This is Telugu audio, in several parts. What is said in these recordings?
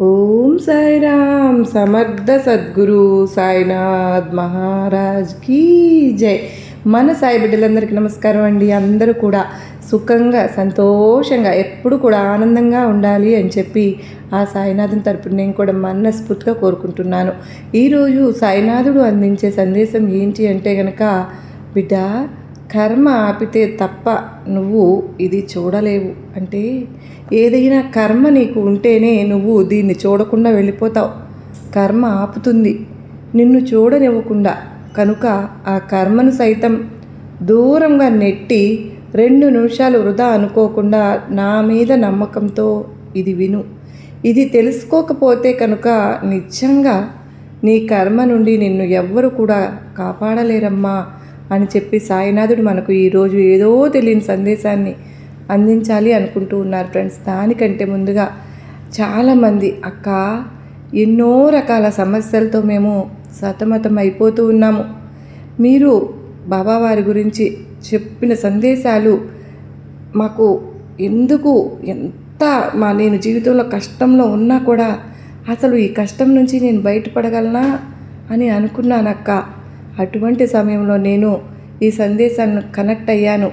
ఓం సాయిరామ్ సమర్థ సద్గురు సాయినాథ్ మహారాజ్ కీ జై. మన సాయి బిడ్డలందరికీ నమస్కారం అండి. అందరూ కూడా సుఖంగా సంతోషంగా ఎప్పుడు కూడా ఆనందంగా ఉండాలి అని చెప్పి ఆ సాయినాథుని తరపున నేను కూడా మనస్ఫూర్తిగా కోరుకుంటున్నాను. ఈరోజు సాయినాథుడు అందించే సందేశం ఏంటి అంటే గనక బిడ్డ కర్మ ఆపితే తప్ప నువ్వు ఇది చూడలేవు. అంటే ఏదైనా కర్మ నీకు ఉంటేనే నువ్వు దీన్ని చూడకుండా వెళ్ళిపోతావు. కర్మ ఆపుతుంది. నిన్ను చూడనివ్వకుండా. కనుక ఆ కర్మను సైతం దూరంగా నెట్టి రెండు నిమిషాలు వృధా అనుకోకుండా నా మీద నమ్మకంతో ఇది విను. ఇది తెలుసుకోకపోతే కనుక నిజంగా నీ కర్మ నుండి నిన్ను ఎవ్వరు కూడా కాపాడలేరమ్మా. అని చెప్పి సాయినాథుడు మనకు ఈరోజు ఏదో తెలియని సందేశాన్ని అందించాలి అనుకుంటూ ఉన్నారు ఫ్రెండ్స్. దానికంటే ముందుగా చాలామంది అక్క ఎన్నో రకాల సమస్యలతో మేము సతమతం అయిపోతూ ఉన్నాము. మీరు బాబావారి గురించి చెప్పిన సందేశాలు మాకు ఎందుకు ఎంత మా నేను జీవితంలో కష్టంలో ఉన్నా కూడా అసలు ఈ కష్టం నుంచి నేను బయటపడగలనా అని అనుకున్నానక్క. అటువంటి సమయంలో నేను ఈ సందేశాన్ని కనెక్ట్ అయ్యాను.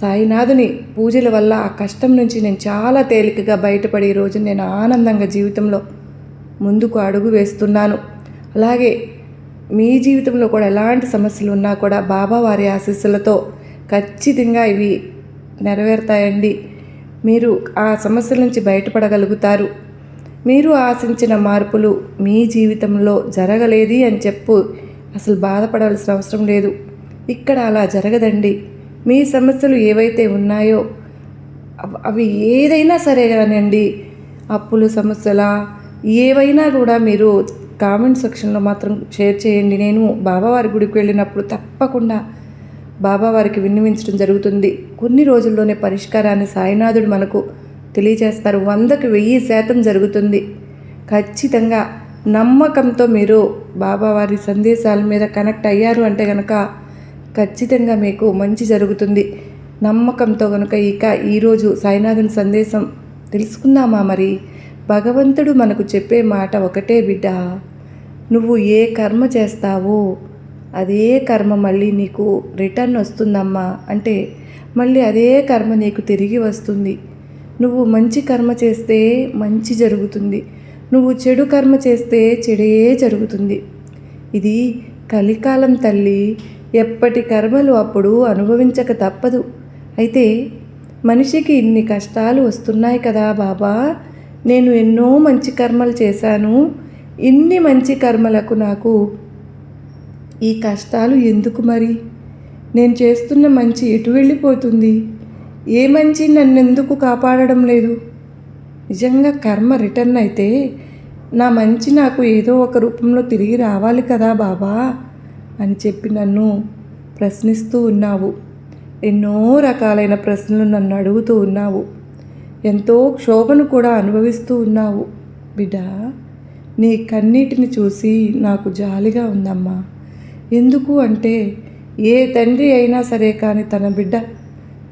సాయినాథుని పూజల వల్ల ఆ కష్టం నుంచి నేను చాలా తేలికగా బయటపడి ఈరోజు నేను ఆనందంగా జీవితంలో ముందుకు అడుగు వేస్తున్నాను. అలాగే మీ జీవితంలో కూడా ఎలాంటి సమస్యలు ఉన్నా కూడా బాబా వారి ఆశీస్సులతో ఖచ్చితంగా ఇవి నెరవేరుతాయండి. మీరు ఆ సమస్యల నుంచి బయటపడగలుగుతారు. మీరు ఆశించిన మార్పులు మీ జీవితంలో జరగలేది అని చెప్పు. అసలు బాధపడాల్సిన అవసరం లేదు. ఇక్కడ అలా జరగదండి. మీ సమస్యలు ఏవైతే ఉన్నాయో అవి ఏదైనా సరే కానివ్వండి అప్పులు సమస్యల ఏవైనా కూడా మీరు కామెంట్ సెక్షన్లో మాత్రం షేర్ చేయండి. నేను బాబావారి గుడికి వెళ్ళినప్పుడు తప్పకుండా బాబావారికి విన్నవించడం జరుగుతుంది. కొన్ని రోజుల్లోనే పరిష్కారాన్ని సాయినాథుడు మనకు తెలియజేస్తారు. వందకు వెయ్యి శాతం జరుగుతుంది. ఖచ్చితంగా నమ్మకంతో మీరు బాబావారి సందేశాల మీద కనెక్ట్ అయ్యారు అంటే కనుక ఖచ్చితంగా మీకు మంచి జరుగుతుంది. నమ్మకంతో కనుక ఇక ఈరోజు సాయినాథుని సందేశం తెలుసుకుందామా మరి? భగవంతుడు మనకు చెప్పే మాట ఒకటే బిడ్డ నువ్వు ఏ కర్మ చేస్తావో అదే కర్మ మళ్ళీ నీకు రిటర్న్ వస్తుందమ్మా అంటే మళ్ళీ అదే కర్మ నీకు తిరిగి వస్తుంది. నువ్వు మంచి కర్మ చేస్తే మంచి జరుగుతుంది. నువ్వు చెడు కర్మ చేస్తే చెడే జరుగుతుంది. ఇది కలికాలం తల్లి ఎప్పటి కర్మలు అప్పుడు అనుభవించక తప్పదు. అయితే మనిషికి ఇన్ని కష్టాలు వస్తున్నాయి కదా బాబా. నేను ఎన్నో మంచి కర్మలు చేశాను. ఇన్ని మంచి కర్మలకు నాకు ఈ కష్టాలు ఎందుకు మరి? నేను చేస్తున్న మంచి ఎటు వెళ్ళిపోతుంది? ఏ మంచి నన్ను ఎందుకు కాపాడడం లేదు? నిజంగా కర్మ రిటర్న్ అయితే నా మంచి నాకు ఏదో ఒక రూపంలో తిరిగి రావాలి కదా బాబా. అని చెప్పి నన్ను ప్రశ్నిస్తూ ఉన్నావు. ఎన్నో రకాలైన ప్రశ్నలు నన్ను అడుగుతూ ఉన్నావు. ఎంతో క్షోభను కూడా అనుభవిస్తూ ఉన్నావు. బిడ్డ నీ కన్నీటిని చూసి నాకు జాలిగా ఉందమ్మా. ఎందుకు అంటే ఏ తండ్రి అయినా సరే కానీ తన బిడ్డ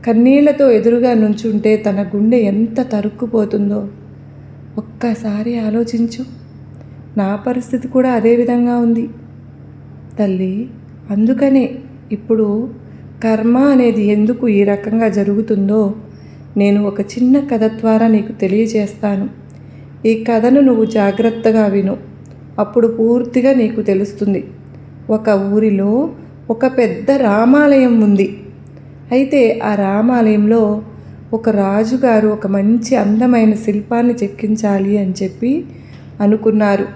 కన్నీళ్ళతో ఎదురుగా నుంచుంటే తన గుండె ఎంత తరుక్కుపోతుందో. ఒక్కసారి ఆలోచించు. నా పరిస్థితి కూడా అదే విధంగా ఉంది. తల్లి అందుకనే ఇప్పుడు కర్మ అనేది ఎందుకు ఈ రకంగా జరుగుతుందో నేను ఒక చిన్న కథ ద్వారా నీకు తెలియజేస్తాను. ఈ కథను నువ్వు జాగ్రత్తగా విను. అప్పుడు పూర్తిగా నీకు తెలుస్తుంది. ఒక ఊరిలో ఒక పెద్ద రామాలయం ఉంది. అయితే ఆ రామాలయంలో ఒక రాజుగారు ఒక మంచి అందమైన శిల్పాన్ని చెక్కించాలి అని చెప్పి అనుకున్నారు.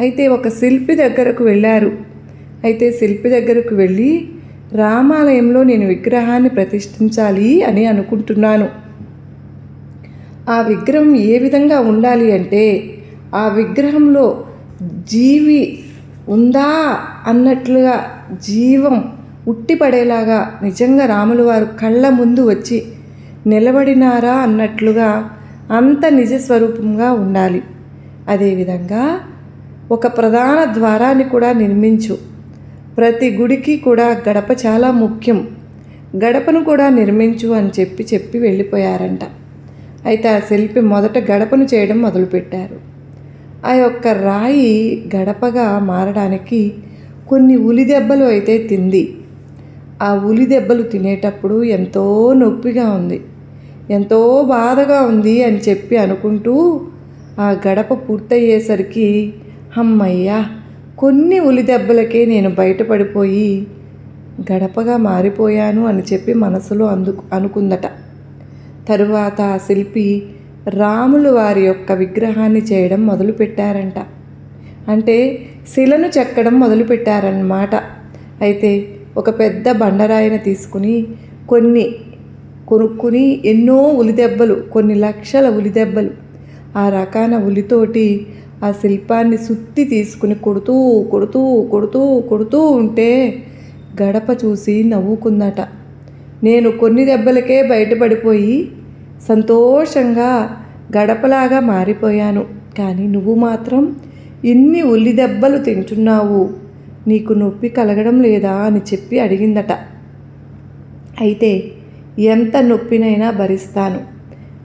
అయితే ఒక శిల్పి దగ్గరకు వెళ్ళారు. అయితే శిల్పి దగ్గరకు వెళ్ళి రామాలయంలో నేను విగ్రహాన్ని ప్రతిష్ఠించాలి అని అనుకుంటున్నాను. ఆ విగ్రహం ఏ విధంగా ఉండాలి అంటే ఆ విగ్రహంలో జీవి ఉందా అన్నట్లుగా జీవం ఉట్టిపడేలాగా నిజంగా రాములు వారు కళ్ళ ముందు వచ్చి నిలబడినారా అన్నట్లుగా అంత నిజ స్వరూపంగా ఉండాలి. అదేవిధంగా ఒక ప్రధాన ద్వారాన్ని కూడా నిర్మించు. ప్రతి గుడికి కూడా గడప చాలా ముఖ్యం. గడపను కూడా నిర్మించు అని చెప్పి చెప్పి వెళ్ళిపోయారంట. అయితే ఆ శిల్పి మొదట గడపను చేయడం మొదలుపెట్టారు. ఆ యొక్క రాయి గడపగా మారడానికి కొన్ని ఉలి దెబ్బలు అయితే తింది. ఆ ఉలి దెబ్బలు తినేటప్పుడు ఎంతో నొప్పిగా ఉంది. ఎంతో బాధగా ఉంది అని చెప్పి అనుకుంటూ ఆ గడప పూర్తయ్యేసరికి అమ్మయ్యా కొన్ని ఉలి దెబ్బలకే నేను బయటపడిపోయి గడపగా మారిపోయాను అని చెప్పి మనసులో అందు అనుకుందట. తరువాత ఆ శిల్పి రాములు వారి యొక్క విగ్రహాన్ని చేయడం మొదలుపెట్టారంట. అంటే శిలను చెక్కడం మొదలుపెట్టారన్నమాట. అయితే ఒక పెద్ద బండరాయిని తీసుకుని కొన్ని కొనుక్కుని ఎన్నో ఉలిదెబ్బలు కొన్ని లక్షల ఉలిదెబ్బలు ఆ రకాన ఉలితోటి ఆ శిల్పాన్ని సుత్తి తీసుకుని కొడుతూ కొడుతూ కొడుతూ కొడుతూ ఉంటే గడప చూసి నవ్వుకుందట. నేను కొన్ని దెబ్బలకే బయటపడిపోయి సంతోషంగా గడపలాగా మారిపోయాను. కానీ నువ్వు మాత్రం ఇన్ని ఉల్లి దెబ్బలు తింటున్నావు. నీకు నొప్పి కలగడం లేదా అని చెప్పి అడిగిందట. అయితే ఎంత నొప్పినైనా భరిస్తాను.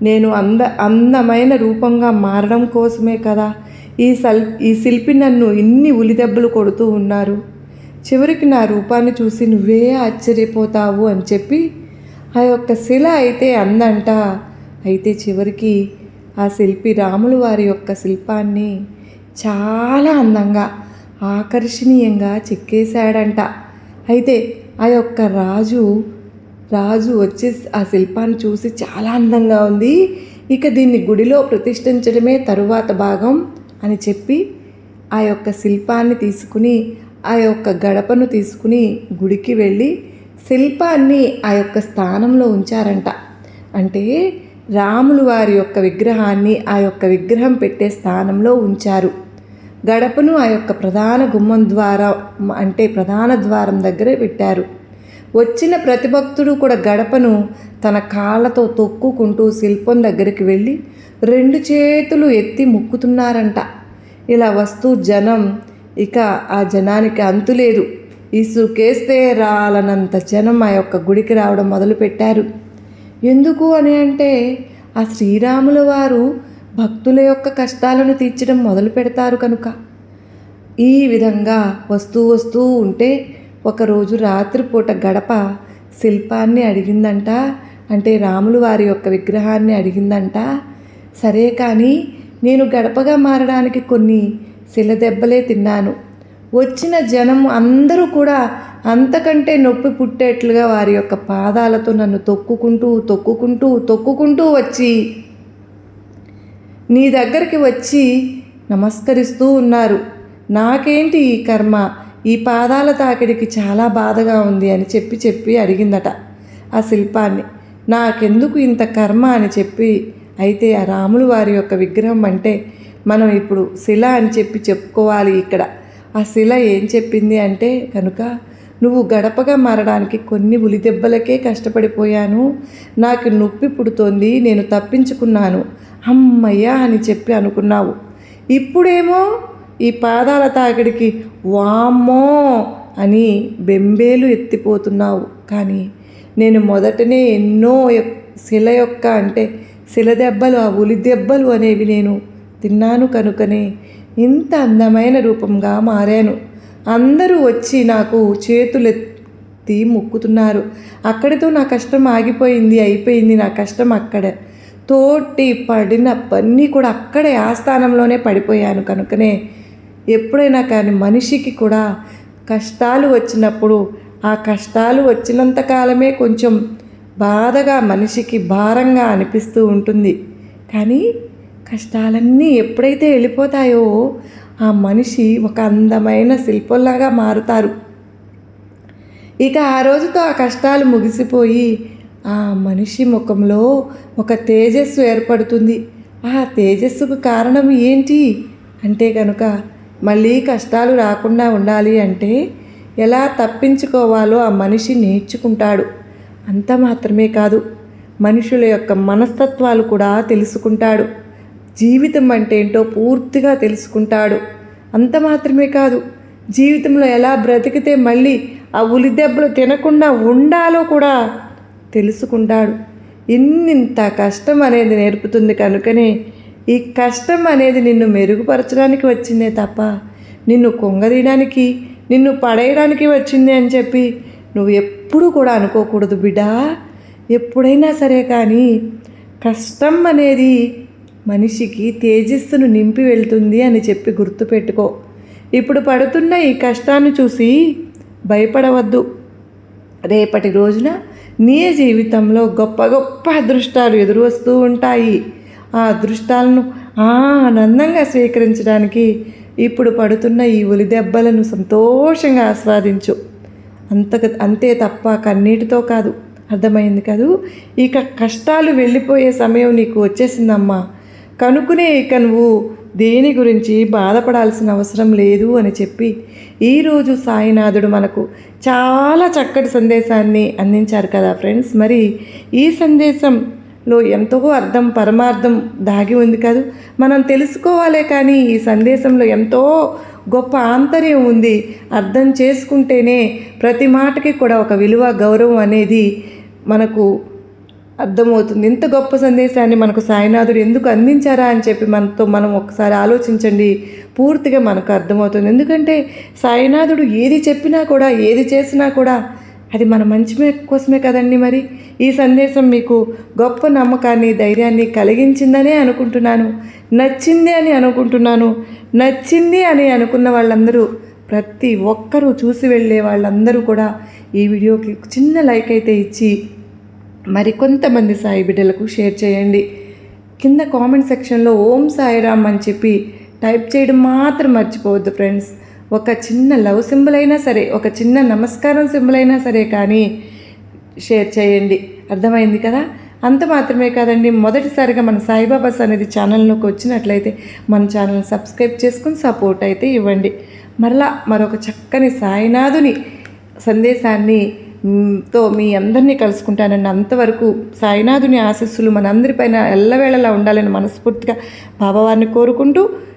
నేను అంద అందమైన రూపంగా మారడం కోసమే కదా ఈ సల్ ఈ శిల్పి నన్ను ఇన్ని ఉలిదెబ్బలు కొడుతూ ఉన్నారు. చివరికి నా రూపాన్ని చూసి నువ్వే ఆశ్చర్యపోతావు అని చెప్పి ఆ యొక్క శిల అయితే అందంట. అయితే చివరికి ఆ శిల్పి రాములు వారి యొక్క శిల్పాన్ని చాలా అందంగా ఆకర్షణీయంగా చెక్కేశాడంట. అయితే ఆ యొక్క రాజు రాజు వచ్చి ఆ శిల్పాన్ని చూసి చాలా అందంగా ఉంది. ఇక దీన్ని గుడిలో ప్రతిష్ఠించడమే తరువాత భాగం. అని చెప్పి ఆ యొక్క శిల్పాన్ని తీసుకుని ఆ యొక్క గడపను తీసుకుని గుడికి వెళ్ళి శిల్పాన్ని ఆ యొక్క స్థానంలో ఉంచారంట. అంటే రాములు వారి యొక్క విగ్రహాన్ని ఆ యొక్క విగ్రహం పెట్టే స్థానంలో ఉంచారు. గడపను ఆ యొక్క ప్రధాన గుమ్మం ద్వారా అంటే ప్రధాన ద్వారం దగ్గర పెట్టారు. వచ్చిన ప్రతి భక్తుడు కూడా గడపను తన కాళ్ళతో తొక్కుకుంటూ శిల్పం దగ్గరికి వెళ్ళి రెండు చేతులు ఎత్తి ముక్కుతున్నారంట. ఇలా వస్తూ జనం ఇక ఆ జనానికి అంతులేదు. ఇసుకేస్తే రాలనంత జనం ఆ యొక్క గుడికి రావడం మొదలుపెట్టారు. ఎందుకు అని అంటే ఆ శ్రీరాముల వారు భక్తుల యొక్క కష్టాలను తీర్చడం మొదలు పెడతారు కనుక. ఈ విధంగా వస్తూ వస్తూ ఉంటే ఒకరోజు రాత్రిపూట గడప శిల్పాన్ని అడిగిందంట అంటే రాములు వారి యొక్క విగ్రహాన్ని అడిగిందంట. సరే కానీ నేను గడపగా మారడానికి కొన్ని శిల దెబ్బలే తిన్నాను. వచ్చిన జనం అందరూ కూడా అంతకంటే నొప్పి పుట్టేట్లుగా వారి యొక్క పాదాలతో నన్ను తొక్కుకుంటూ తొక్కుకుంటూ తొక్కుకుంటూ వచ్చి నీ దగ్గరికి వచ్చి నమస్కరిస్తూ ఉన్నారు. నాకేంటి ఈ కర్మ? ఈ పాదాల తాకిడికి చాలా బాధగా ఉంది అని చెప్పి చెప్పి అడిగిందట ఆ శిల్పాన్ని. నాకెందుకు ఇంత కర్మ అని చెప్పి అయితే ఆ రాములు వారి యొక్క విగ్రహం అంటే మనం ఇప్పుడు శిల అని చెప్పి చెప్పుకోవాలి ఇక్కడ. ఆ శిల ఏం చెప్పింది అంటే కనుక నువ్వు గడపగా మారడానికి కొన్ని ఉలిదెబ్బలకే కష్టపడిపోయాను. నాకు నొప్పి పుడుతోంది నేను తప్పించుకున్నాను. అమ్మయ్యా అని చెప్పి అనుకున్నావు. ఇప్పుడేమో ఈ పాదాల తాకిడికి వామ్మో అని బెంబేలు ఎత్తిపోతున్నావు. కానీ నేను మొదటనే ఎన్నో శిల యొక్క అంటే శిల దెబ్బలు ఆ ఉలి దెబ్బలు అనేవి నేను తిన్నాను కనుకనే ఇంత అందమైన రూపంగా మారాను. అందరూ వచ్చి నాకు చేతులెత్తి మొక్కుతున్నారు. అక్కడితో నా కష్టం ఆగిపోయింది అయిపోయింది నా కష్టం అక్కడ. తోటి పడిన పన్నీ కూడా అక్కడే ఆ స్థానంలోనే పడిపోయాను కనుకనే ఎప్పుడైనా కానీ మనిషికి కూడా కష్టాలు వచ్చినప్పుడు ఆ కష్టాలు వచ్చినంత కాలమే కొంచెం బాధగా మనిషికి భారంగా అనిపిస్తూ ఉంటుంది. కానీ కష్టాలన్నీ ఎప్పుడైతే వెళ్ళిపోతాయో ఆ మనిషి ఒక అందమైన శిల్పంలాగా మారుతారు. ఇక ఆ రోజుతో ఆ కష్టాలు ముగిసిపోయి ఆ మనిషి ముఖంలో ఒక తేజస్సు ఏర్పడుతుంది. ఆ తేజస్సుకు కారణం ఏంటి? అంటే కనుక మళ్ళీ కష్టాలు రాకుండా ఉండాలి అంటే ఎలా తప్పించుకోవాలో ఆ మనిషి నేర్చుకుంటాడు. అంత మాత్రమే కాదు మనుషుల యొక్క మనస్తత్వాలు కూడా తెలుసుకుంటాడు. జీవితం అంటే ఏంటో పూర్తిగా తెలుసుకుంటాడు. అంత మాత్రమే కాదు జీవితంలో ఎలా బ్రతికితే మళ్ళీ ఆ ఉలి దెబ్బలు తినకుండా ఉండాలో కూడా తెలుసుకుంటాడు. ఇన్నింత కష్టం అనేది నేర్పుతుంది కనుకనే ఈ కష్టం అనేది నిన్ను మెరుగుపరచడానికి వచ్చిందే తప్ప నిన్ను కొంగదీయడానికి నిన్ను పడేయడానికి వచ్చింది అని చెప్పి నువ్వు ఎప్పుడు కూడా అనుకోకూడదు బిడ్డా. ఎప్పుడైనా సరే కానీ కష్టం అనేది మనిషికి తేజస్సును నింపి వెళ్తుంది అని చెప్పి గుర్తుపెట్టుకో. ఇప్పుడు పడుతున్న ఈ కష్టాన్ని చూసి భయపడవద్దు. రేపటి రోజున నీ జీవితంలో గొప్ప గొప్ప అదృష్టాలు ఎదురు వస్తూ ఉంటాయి. ఆ అదృష్టాలను ఆనందంగా స్వీకరించడానికి ఇప్పుడు పడుతున్న ఈ ఒలి దెబ్బలను సంతోషంగా ఆస్వాదించు. అంత అంతే తప్ప కన్నీటితో కాదు. అర్థమైంది కాదు? ఇక కష్టాలు వెళ్ళిపోయే సమయం నీకు వచ్చేసిందమ్మా. కనుక్కునే ఇక నువ్వు దేని గురించి బాధపడాల్సిన అవసరం లేదు అని చెప్పి ఈరోజు సాయినాథుడు మనకు చాలా చక్కటి సందేశాన్ని అందించారు కదా ఫ్రెండ్స్. మరి ఈ సందేశం లో ఎంతో అర్థం పరమార్థం దాగి ఉంది కాదు. మనం తెలుసుకోవాలే కానీ ఈ సందేశంలో ఎంతో గొప్ప ఆంతర్యం ఉంది. అర్థం చేసుకుంటేనే ప్రతి మాటకి కూడా ఒక విలువ గౌరవం అనేది మనకు అర్థమవుతుంది. ఇంత గొప్ప సందేశాన్ని మనకు సాయినాథుడు ఎందుకు అందించారా అని చెప్పి మనతో మనం ఒకసారి ఆలోచించండి. పూర్తిగా మనకు అర్థమవుతుంది. ఎందుకంటే సాయినాథుడు ఏది చెప్పినా కూడా ఏది చేసినా కూడా అది మన మంచి మే- కోసమే కదండి మరి. ఈ సందేశం మీకు గొప్ప నమ్మకాన్ని ధైర్యాన్ని కలిగించిందనే అనుకుంటున్నాను. నచ్చింది అని అనుకుంటున్నాను. నచ్చింది అని అనుకున్న వాళ్ళందరూ ప్రతి ఒక్కరూ చూసి వెళ్ళే వాళ్ళందరూ కూడా ఈ వీడియోకి చిన్న లైక్ అయితే ఇచ్చి మరి కొంతమంది సాయి బిడ్డలకు షేర్ చేయండి. కింద కామెంట్ సెక్షన్లో ఓం సాయిరామ్ అని చెప్పి టైప్ చేయడం మాత్రం మర్చిపోవద్దు ఫ్రెండ్స్. ఒక చిన్న లవ్ సింబల్ అయినా సరే ఒక చిన్న నమస్కారం సింబల్ అయినా సరే కానీ షేర్ చేయండి. అర్థమైంది కదా? అంత మాత్రమే కాదండి మొదటిసారిగా మన సాయిబాబాస్ అనేది ఛానల్లోకి వచ్చినట్లయితే మన ఛానల్ సబ్స్క్రైబ్ చేసుకుని సపోర్ట్ అయితే ఇవ్వండి. మరలా మరొక చక్కని సాయినాథుని సందేశాన్ని తో మీ అందరినీ కలుసుకుంటానండి అంతవరకు సాయినాథుని ఆశస్సులు మనందరిపైన ఎల్లవేళలా ఉండాలని మనస్ఫూర్తిగా బాబావారిని కోరుకుంటూ